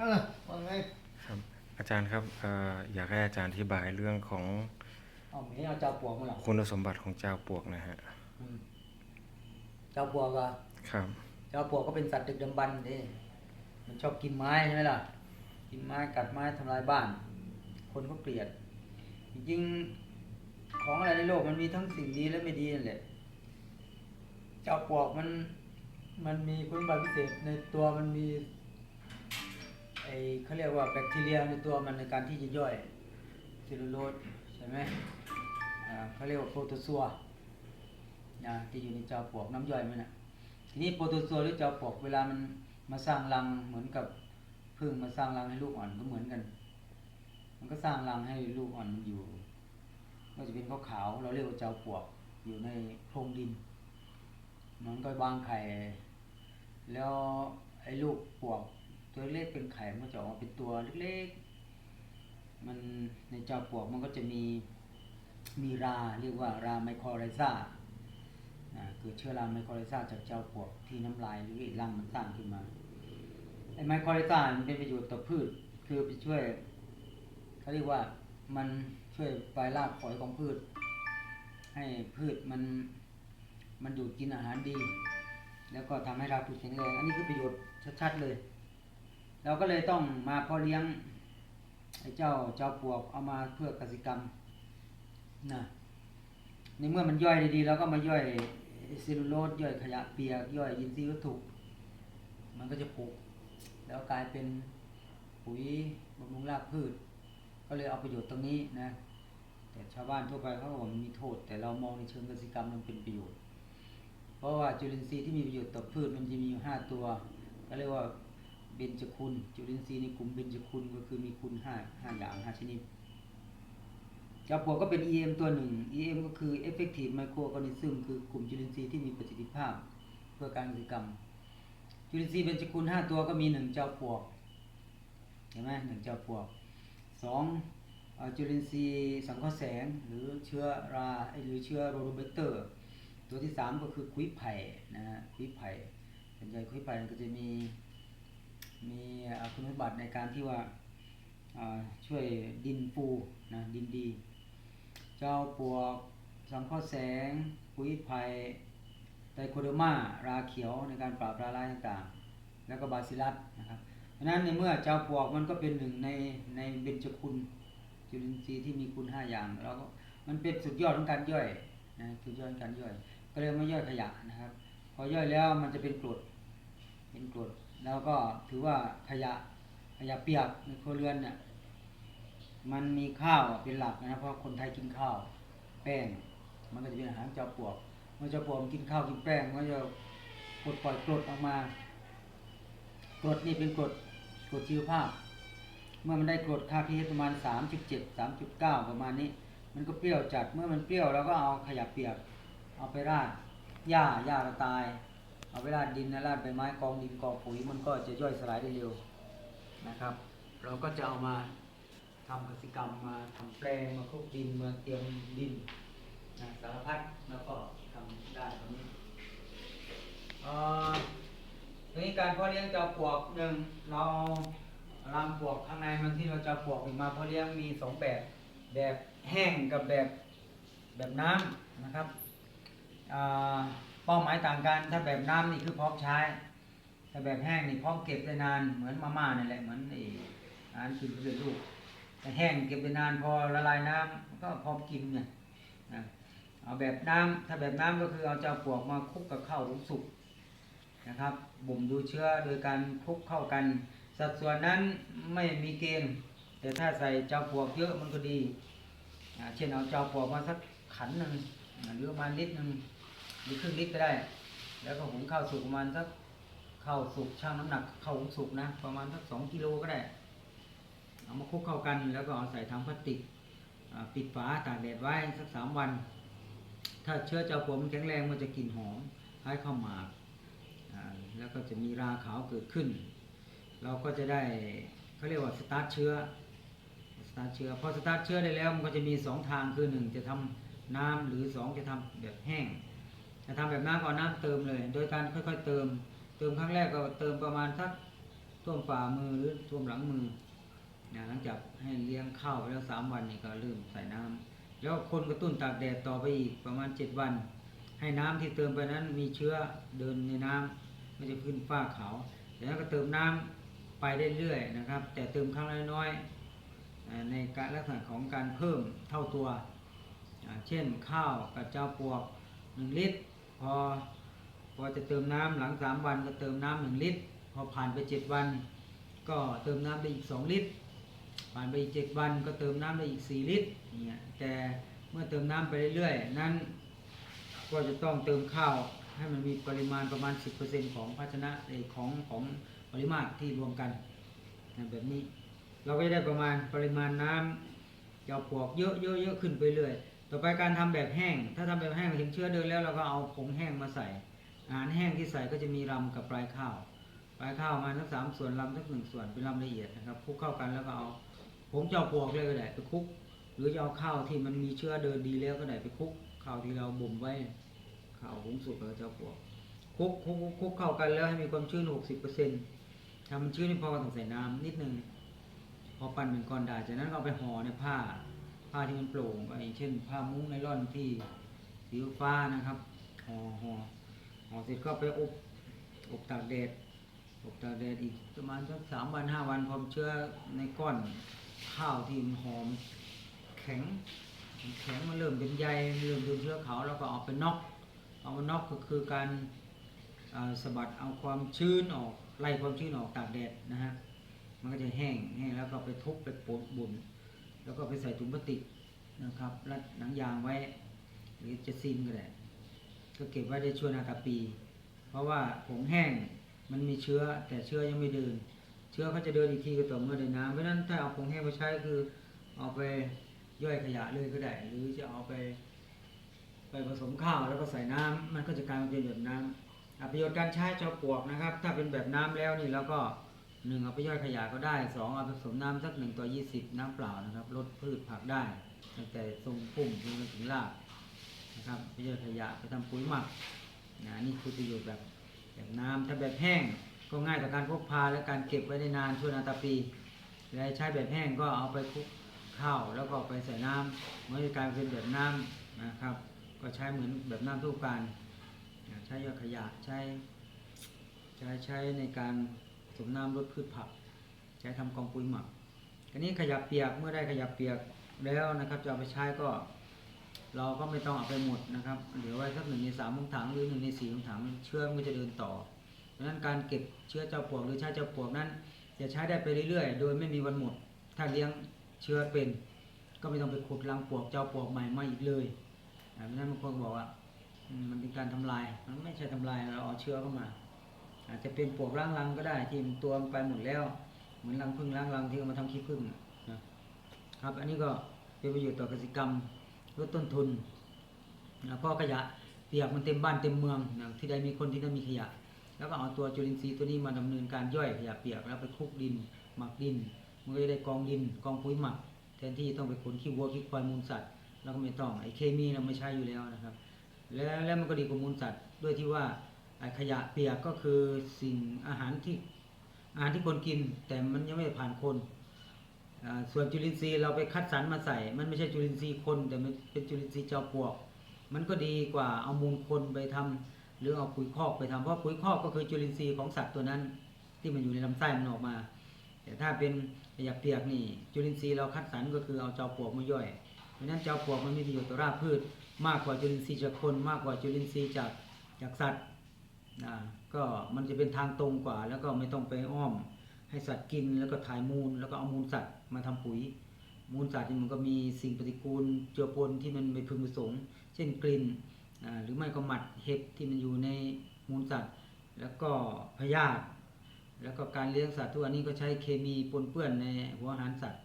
ออว่าไงครับ อาจารย์ครับเอ่ออยากให้อาจารย์อธิบายเรื่องของเอาไม่เอาเจ้าปวกมาหรอคุณสมบัติของเจ้าปวกนะฮะอืมเจ้าปวกอะครับ เจ้าปวกก็เป็นสัตว์ดึกดำบรรพ์เด้มันชอบกินไม้ใช่ไหมล่ะ กินไม้กัดไม้ทำลายบ้าน คนก็เกลียด จริงๆของอะไรในโลกมันมีทั้งสิ่งดีและไม่ดีนั่นแหละ เจ้าปวกมัน มันมีคุณสมบัติพิเศษในตัวมันมีไอเขาเรียกว่าแบคทีเรียในตัวมันในการที่จะย่อยเซลลูโลสใช่ไหมเขาเรียกว่าโปรโตซัวนะที่อยู่ในจ้าปวกน้ำย่อยมันนะทีนี้โปรโตซัวหรือจ้าปวกเวลามันมาสร้างรังเหมือนกับพึ่งมาสร้างรังให้ลูกอ่อนก็เหมือนกัน มันก็สร้างรังให้ลูกอ่อนมันอยู่ก็จะเป็นขาวๆเราเรียกว่าจ้าปวกอยู่ในโพรงดิน มันก็วางไข่แล้วไอ้ลูกปวก ตัวเล็กเป็นไข่มันจะออกมาเป็นตัวเล็กๆ มันในเจ้าปวกมันก็จะมีมีราเรียกว่าราไมโครไรซานะคือเชื้อราไมโครไรซาจากเจ้าปวกที่น้ำลายหรือรังมันสร้างขึ้นมาไอ้ไมโครไรซามันเป็นประโยชน์ต่อพืช คือไปช่วยเขาเรียกว่ามันช่วยปลายรากฝอยของพืช ให้พืชมันมันดูดกินอาหารดี แล้วก็ทำให้เราพืชแข็งแรงอันนี้คือประโยชน์ชัดๆเลย เราก็เลยต้องมาเพาะเลี้ยงไอ้เจ้าเจ้าปวกเอามาเพื่อกสิกรรมนะในเมื่อมันย่อยด้ดีเราก็มาย่อยซลลูโลสย่อยขยะเปียกย่อยอินทรีย์วัตถุมันก็จะปลูกแล้วกลายเป็นปุ๋ยบำรุงรากพืช ก็เลยเอาประโยชน์ตรงนี้นะแต่ชาวบ้านทั่วไปเขาบอกมันมีโทษ แต่เรามองในเชิงกสิกรรมมันเป็นประโยชน์ เพราะว่าจุลินทรีย์ที่มีประโยชน์ต่อพืชมันจะมีอยู่ห้าตัวก็เรียกว่า เบญจคุณ จุลินทรีย์ในกลุ่มเบญจคุณก็คือมีคุณห้าห้าอย่างห้าชนิดเจ้าปวกก็เป็น EM ตัวหนึ่ง EM ก็คือ Effective Microorganism คือกลุ่มจุลินทรีย์ที่มีประสิทธิภาพเพื่อการกสิกรรม จุลินทรีย์เบญจคุณห้าตัวก็มีหนึ่งเจ้าปวกเห็นไหมหนึ่งเจ้าปวกสองจุลินทรีย์สังเคราะห์แสงหรือเชื้อราหรือเชื้อโรโดเบเตอร์ ตัวที่สามก็คือคุยไผ่นะฮะคุยไผ่ส่วนใหญ่คุยไผ่ก็จะมี มีคุณสมบัติในการที่ว่าช่วยดินฟูนะดินดี เจ้าปวกสังเคราะห์แสงคุยไผ่ไตโคเดอร์มาราเขียวในการปราบราร้ายต่างๆ แล้วก็บาซิลัสนะครับเพราะนั้นในเมื่อเจ้าปวกมันก็เป็นหนึ่งในในเบญจคุณจุลินทรีย์ที่มีคุณห้าอย่างแล้วก็มันเป็นสุดยอดของการย่อยนะสุดยอดของการย่อย ก็เลยไมาย่อยขยะนะครับ พอย่อยแล้วมันจะเป็นกรดเป็นกรด แล้วก็ถือว่าขยะขยะเปียกในครัวเรือนเนี่ยมันมีข้าวเป็นหลักนะเพราะคนไทยกินข้าว แป้ง มันก็จะเป็นอาหารเจ้าปวกเมื่อเจ้าปวกมันกินข้าวกินแป้งมันก็จะปลดปล่อยกรดออกมากรดนี่เป็นกรดกรดชีวภาพ เมื่อมันได้กรดค่า pH ประมาณ 3.7 3.9 ประมาณนี้ มันก็เปรี้ยวจัดเมื่อมันเปรี้ยวเราก็เอาขยะเปียก เอาไปราดหญ้าหญ้าก็ตาย เอาไปราดินนะราดใบไม้กองดินกองปุ๋ยมันก็จะย่อยสลายได้เร็วนะครับ เราก็จะเอามาทำกสิกรรมมาทำแปลงมาคลุกดินมาเตรียมดินนะสารพัดแล้วก็ทำได้ตรงนี้เอ่อทีนี้การเพาะเลี้ยงจ้าปวกหนึ่งเราเอารังปวกข้างในมันที่เราจะปวกออกมาเพาะเลี้ยงมีสองแบบแบบแห้งกับแบบแบบน้ำนะครับอ่า เป้าหมายต่างกัน ถ้าแบบน้ำนี่คือพร้อมใช้ ถ้าแบบแห้งนี่พร้อมเก็บได้นาน เหมือนมาม่านี่แหละ เหมือนไอ้อาหารกินเพื่อลูกแต่แห้งเก็บได้นานพอละลายน้ำก็พร้อมกินไงนะเอาแบบน้ำถ้าแบบน้ำก็คือเอาเจ้าปวกมาคลุกกับข้าวหุงสุกนะครับ บ่มดูเชื้อโดยการคลุกเข้ากัน สัดส่วนนั้นไม่มีเกณฑ์ แต่ถ้าใส่เจ้าปวกเยอะมันก็ดี เช่นเอาเจ้าปวกมาสักขันหนึ่งหรือมาลิตรหนึ่ง รือครึ่งลิตรก็ได้ แล้วก็หุงข้าวสุกประมาณสักข้าวสุกช่างน้ำหนักข้าวหุงสุกนะ ประมาณสักสองกิโลก็ได้ เอามาคลุกเข้ากัน แล้วก็เอาใส่ถังพลาสติกปิดฝาตากแดดไว้สักสามวัน ถ้าเชื้อเจ้าปวมันแข็งแรงมันจะกลิ่นหอมคล้ายข้าวหมากแล้วก็จะมีราขาวเกิดขึ้น เราก็จะได้เขาเรียกว่าสตาร์ทเชื้อสตาร์ทเชื้อพอสตาร์ทเชื้อได้แล้วมันก็จะมีสองทางคือหนึ่งจะทำน้ำหรือสองจะทำแบบแห้ง จะทำแบบน้ำก็เอาน้ำเติมเลย โดยการค่อยๆเติม เติมครั้งแรกก็เติมประมาณสักท่วมฝ่ามือหรือท่วมหลังมือนะหลังจากให้เลี้ยงข้าวแล้วสามวันนี่ก็เริ่มใส่น้ำแล้วคนกระตุ้นตากแดดต่อไปอีกประมาณเจ็ดวัน ให้น้ำที่เติมไปนั้นมีเชื้อเดินในน้ำไม่จะขึ้นฝ้าขาวจากนั้นก็เติมน้ำไปเรื่อยๆนะครับ แต่เติมครั้งละน้อยๆในการลักษณะของการเพิ่มเท่าตัว เช่นข้าวกับเจ้าปวกหนึ่งลิตร พอพอจะเติมน้ำหลังสามวันก็เติมน้ำหนึ่งลิตร พอผ่านไปเจ็ดวัน ก็เติมน้ำได้อีกสองลิตร ผ่านไปอีกเจ็ดวันก็เติมน้ำได้อีกสี่ลิตรเนี่ยแต่เมื่อเติมน้ำไปเรื่อยๆนั้น ก็จะต้องเติมข้าวให้มันมีปริมาณประมาณ 10%ของภาชนะของของปริมาตรที่รวมกันแบบนี้ เราก็ได้ประมาณปริมาณน้ำจะปวกเยอะเยอะเยอะขึ้นไปเรื่อย ต่อไปการทำแบบแห้ง ถ้าทำแบบแห้งเห็นเชื้อเดินแล้วเราก็เอาผงแห้งมาใส่ อาหารแห้งที่ใส่ก็จะมีรำกับปลายข้าว ปลายข้าวมาทั้งสามส่วนรำทั้งหนึ่งส่วนเป็นรำละเอียดนะครับคลุกเข้ากันแล้วก็เอาผงเจ้าปวกเลยก็ได้ไปคลุก หรือจะเอาข้าวที่มันมีเชื้อเดินดีแล้วก็ได้ไปคลุกข้าวที่เราบ่มไว้ข้าวหุงสุกแล้วเจ้าปวกคลุกคลุกคลุกเข้ากันแล้วให้มีความชื้น60%ทำมันชื้นนี่พอก็ต้องใส่น้ำนิดนึงพอปั้นเป็นก้อนได้จากนั้นเอาไปห่อในผ้า ผ้าที่มันโปร่งไปเช่น ผ้ามุ้งไนล่อนที่สีฟ้านะครับห่อห่อห่อเสร็จก็ไปอบอบตากแดดอบตากแดดอีกประมาณสักสามวันห้าวันพร้อมเชื้อในก้อนข้าวที่มันหอมแข็งแข็งมันเริ่มเป็นใยเริ่มเป็นเชื้อเขาแล้วก็เอาไปน็อกเอามาน็อกก็คือการสะบัดเอาความชื้นออกไล่ความชื้นออกตากแดดนะฮะมันก็จะแห้งแห้งแล้วก็ไปทุบไปปดบุน แล้วก็ไปใส่ถุงพลาสติกนะครับรัดหนังยางไว้ หรือจะซีนก็ได้ก็เก็บไว้ได้ชั่วนาตาปี เพราะว่าผงแห้งมันมีเชื้อแต่เชื้อยังไม่เดิน เชื้อเขาจะเดินอีกทีก็ต่อเมื่อได้น้ำเพราะนั้นถ้าเอาผงแห้งมาใช้คือเอาไปย่อยขยะเลยก็ได้ หรือจะเอาไป ไปผสมข้าวแล้วก็ใส่น้ำมันก็จะกลายเป็นแบบน้ำอประโยชน์การใช้เจ้าปวกนะครับ ถ้าเป็นแบบน้ำแล้วนี่แล้วก็ หนึ่งเอาไปย่อยขยะก็ได้สองเอาผสมน้ำสักหนึ่งต่อยี่สิบน้ำเปล่านะครับลดพืชผักได้ตั้งแต่ทรงพุ่มจนถึงรากนะครับไปย่อยขยะไปทำปุ๋ยหมักนะนี่คือประโยชน์แบบแบบน้ำถ้าแบบแห้งก็ง่ายต่อการพกพาและการเก็บไว้ได้นานชั่วนาตาปี และใช้แบบแห้งก็เอาไปคลุกข้าวแล้วก็ไปใส่น้ำมันจะกลายเป็นแบบน้ำนะครับ ก็ใช้เหมือนแบบน้ำทุกการใช้ย่อยขยะใช้ ใช้ใช้ในการ มน้ำลดพืชผัก ใช้ทำกองปุ๋ยหมักทีนี้ขยะเปียกเมื่อได้ขยะเปียกแล้วนะครับจะเอาไปใช้ก็ เราก็ไม่ต้องเอาไปหมดนะครับเหลือไว้สักหนึ่งในสามของถังหรือหนึ่งในสี่ของถังเชื้อมันก็จะเดินต่อเพราะฉะนั้นการเก็บเชื้อเจ้าปลวกหรือใช้เจ้าปลวกนั้น จะใช้ได้ไปเรื่อยๆ โดยไม่มีวันหมด ถ้าเลี้ยงเชื้อเป็น ก็ไม่ต้องไปขุดรังปลวกเจ้าปลวกใหม่มาอีกเลยเพราะฉะนั้นบางคนบอกว่ามันเป็นการทำลาย มันไม่ใช่ทำลายเราเอาเชื้อเข้ามา อาจจะเป็นปลวกล้างรังก็ได้ที่มันตัวมันไปหมดแล้ว เหมือนรังพึ่งล้างรังที่เอามาทำขี้ผึ้งนะครับ อันนี้ก็เป็นประโยชน์ต่อเกษตรกรรมลดต้นทุนนะเพราะขยะเปียกมันเต็มบ้านเต็มเมืองนะที่ใดมีคนที่นั่นมีขยะ แล้วก็เอาตัวจุลินทรีย์ตัวนี้มาดำเนินการย่อยขยะเปียกแล้วไปคลุกดิน หมักดินมันก็จะได้กองดินกองปุ๋ยหมัก แทนที่ต้องไปขนขี้วัวขี้ควายมูลสัตว์แล้วก็ไม่ต้องไอ้เคมีเราไม่ใช้อยู่แล้วนะครับ แล้วแล้วมันก็ดีกว่ามูลสัตว์ด้วยที่ว่า ขยะเปียกก็คือสิ่งอาหารที่อาหารที่คนกิน แต่มันยังไม่ผ่านคนส่วนจุลินทรีย์เราไปคัดสรรมาใส่ มันไม่ใช่จุลินทรีย์คน แต่มันเป็นจุลินทรีย์เจ้าปวก มันก็ดีกว่าเอามูลคนไปทำหรือเอาปุ๋ยคอกไปทำเพราะปุ๋ยคอกก็คือจุลินทรีย์ของสัตว์ตัวนั้น ที่มันอยู่ในลำไส้มันออกมา แต่ถ้าเป็นขยะเปียกนี่จุลินทรีย์เราคัดสรรก็คือเอาเจ้าปวกมาย่อยเพราะนั้นเจ้าปวกมันมีประโยชน์ต่อรากพืช มากกว่าจุลินทรีย์จากคน มากกว่าจุลินทรีย์จากจากสัตว์ นะก็มันจะเป็นทางตรงกว่า แล้วก็ไม่ต้องไปอ้อม ให้สัตว์กินแล้วก็ถ่ายมูล แล้วก็เอามูลสัตว์มาทำปุ๋ย มูลสัตว์นี่มันก็มีสิ่งปฏิกูลเจือปนที่มันไม่พึงประสงค์ เช่นกลิ่นอ่าหรือไม่ก็หมัดเห็บที่มันอยู่ในมูลสัตว์ แล้วก็พยาธิแล้วก็การเลี้ยงสัตว์ทุกวันนี้ก็ใช้เคมีปนเปื้อนในหัวอาหารสัตว์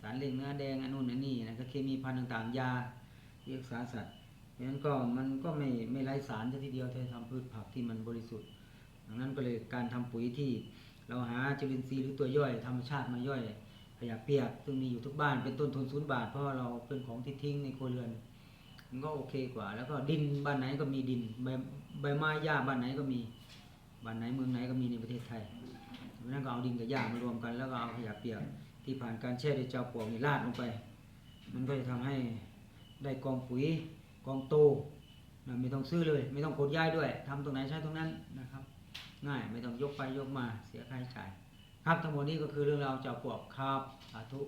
สารเล่งเนื้อแดงอนนู้นอันนี้นะก็เคมีพันธุ์ต่างๆ ยาเรียกสารสัตว์ ฉะนั้นก็มันก็ไม่ไม่ไร้สารซะทีเดียวที่ทำพืชผักที่มันบริสุทธิ์ ดังนั้นก็เลยการทำปุ๋ยที่เราหาจุลินทรีย์หรือตัวย่อยธรรมชาติมาย่อยขยะเปียกซึ่งมีอยู่ทุกบ้านเป็นต้นทุนศูนย์บาทเพราะเราเป็นของที่ทิ้งในครัวเรือนมันก็โอเคกว่า แล้วก็ดินบ้านไหนก็มีดินใบใบไม้หญ้าบ้านไหนก็มีบ้านไหนเมืองไหนก็มีในประเทศไทยเพราะฉะนั้นก็เอาดินกับหญ้ามารวมกันแล้วก็เอาขยะเปียกที่ผ่านการแช่ด้วยเจ้าปวกนี่ราดลงไป มันก็จะทำให้ได้กองปุ๋ย กองโตนะไม่ต้องซื้อเลย ไม่ต้องขนย้ายด้วยทำตรงไหนใช้ตรงนั้นนะครับ ง่ายไม่ต้องยกไปยกมาเสียค่าใช้จ่าย ครับทั้งหมดนี้ก็คือเรื่องราวเจ้าปวกครับสาธุ